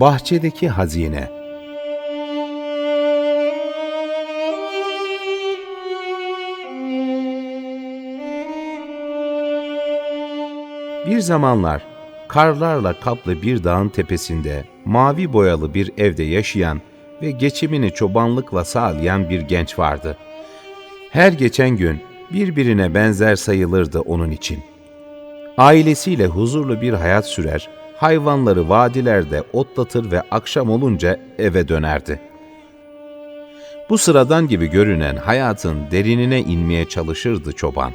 Bahçedeki Hazine Bir zamanlar karlarla kaplı bir dağın tepesinde mavi boyalı bir evde yaşayan ve geçimini çobanlıkla sağlayan bir genç vardı. Her geçen gün birbirine benzer sayılırdı onun için. Ailesiyle huzurlu bir hayat sürer, hayvanları vadilerde otlatır ve akşam olunca eve dönerdi. Bu sıradan gibi görünen hayatın derinine inmeye çalışırdı çoban.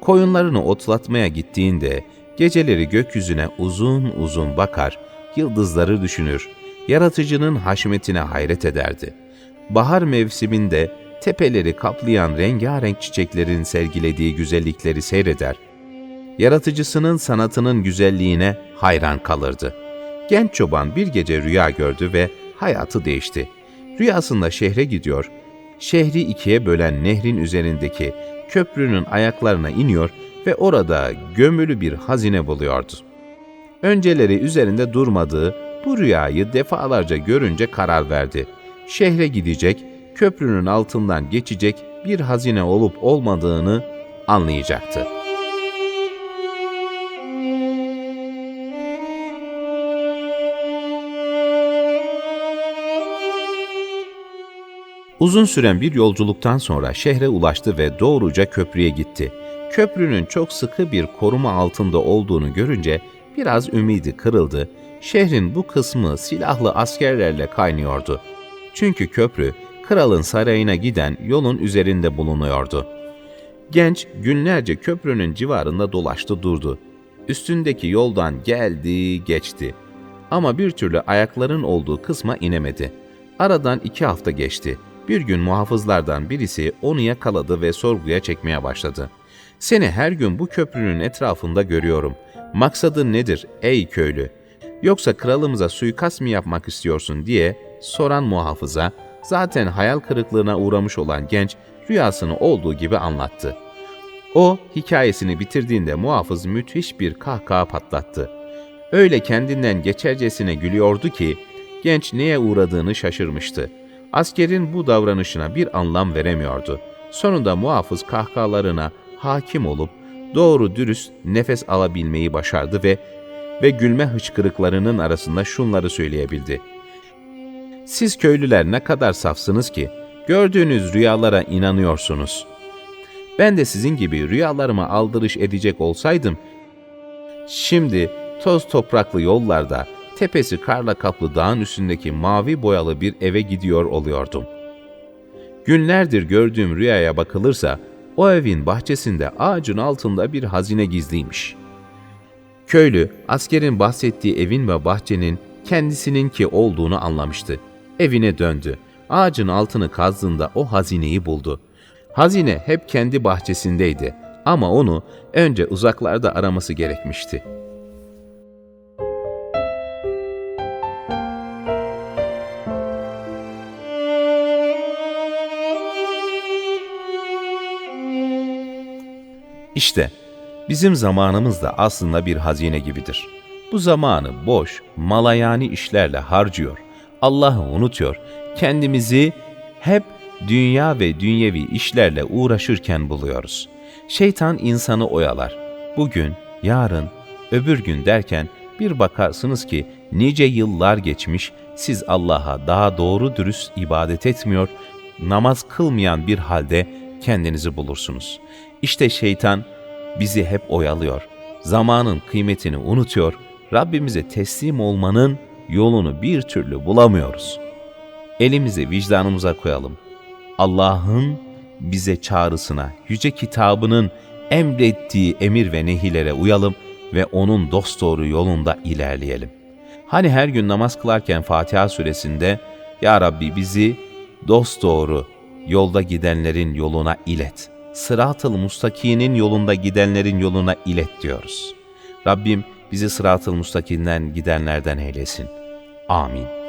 Koyunlarını otlatmaya gittiğinde geceleri gökyüzüne uzun uzun bakar, yıldızları düşünür, yaratıcının haşmetine hayret ederdi. Bahar mevsiminde tepeleri kaplayan rengarenk çiçeklerin sergilediği güzellikleri seyreder, yaratıcısının sanatının güzelliğine hayran kalırdı. Genç çoban bir gece rüya gördü ve hayatı değişti. Rüyasında şehre gidiyor, şehri ikiye bölen nehrin üzerindeki köprünün ayaklarına iniyor ve orada gömülü bir hazine buluyordu. Önceleri üzerinde durmadığı bu rüyayı defalarca görünce karar verdi. Şehre gidecek, köprünün altından geçecek bir hazine olup olmadığını anlayacaktı. Uzun süren bir yolculuktan sonra şehre ulaştı ve doğruca köprüye gitti. Köprünün çok sıkı bir koruma altında olduğunu görünce biraz ümidi kırıldı. Şehrin bu kısmı silahlı askerlerle kaynıyordu. Çünkü köprü kralın sarayına giden yolun üzerinde bulunuyordu. Genç günlerce köprünün civarında dolaştı durdu. Üstündeki yoldan geldi geçti. Ama bir türlü ayakların olduğu kısma inemedi. Aradan iki hafta geçti. Bir gün muhafızlardan birisi onu yakaladı ve sorguya çekmeye başladı. Seni her gün bu köprünün etrafında görüyorum. Maksadın nedir ey köylü? Yoksa kralımıza suikast mı yapmak istiyorsun diye soran muhafıza, zaten hayal kırıklığına uğramış olan genç rüyasını olduğu gibi anlattı. O hikayesini bitirdiğinde muhafız müthiş bir kahkaha patlattı. Öyle kendinden geçercesine gülüyordu ki genç neye uğradığını şaşırmıştı. Askerin bu davranışına bir anlam veremiyordu. Sonunda muhafız kahkahalarına hakim olup doğru dürüst nefes alabilmeyi başardı ve ve gülme hıçkırıklarının arasında şunları söyleyebildi. Siz köylüler ne kadar safsınız ki gördüğünüz rüyalara inanıyorsunuz. Ben de sizin gibi rüyalarıma aldırış edecek olsaydım, şimdi toz topraklı yollarda tepesi karla kaplı dağın üstündeki mavi boyalı bir eve gidiyor oluyordum. Günlerdir gördüğüm rüyaya bakılırsa o evin bahçesinde ağacın altında bir hazine gizliymiş. Köylü askerin bahsettiği evin ve bahçenin kendisininki olduğunu anlamıştı. Evine döndü. Ağacın altını kazdığında o hazineyi buldu. Hazine hep kendi bahçesindeydi ama onu önce uzaklarda araması gerekmişti. İşte bizim zamanımız da aslında bir hazine gibidir. Bu zamanı boş, malayani işlerle harcıyor, Allah'ı unutuyor, kendimizi hep dünya ve dünyevi işlerle uğraşırken buluyoruz. Şeytan insanı oyalar. Bugün, yarın, öbür gün derken bir bakarsınız ki nice yıllar geçmiş, siz Allah'a daha doğru dürüst ibadet etmiyor, namaz kılmayan bir halde kendinizi bulursunuz. İşte şeytan bizi hep oyalıyor. Zamanın kıymetini unutuyor, Rabbimize teslim olmanın yolunu bir türlü bulamıyoruz. Elimizi vicdanımıza koyalım. Allah'ın bize çağrısına, yüce kitabının emrettiği emir ve nehilere uyalım ve onun dosdoğru yolunda ilerleyelim. Hani her gün namaz kılarken Fatiha suresinde Ya Rabbi bizi dosdoğru yolda gidenlerin yoluna ilet. Sırat-ıl mustakinin yolunda gidenlerin yoluna ilet diyoruz. Rabbim bizi sırat-ıl mustakinden gidenlerden eylesin. Amin.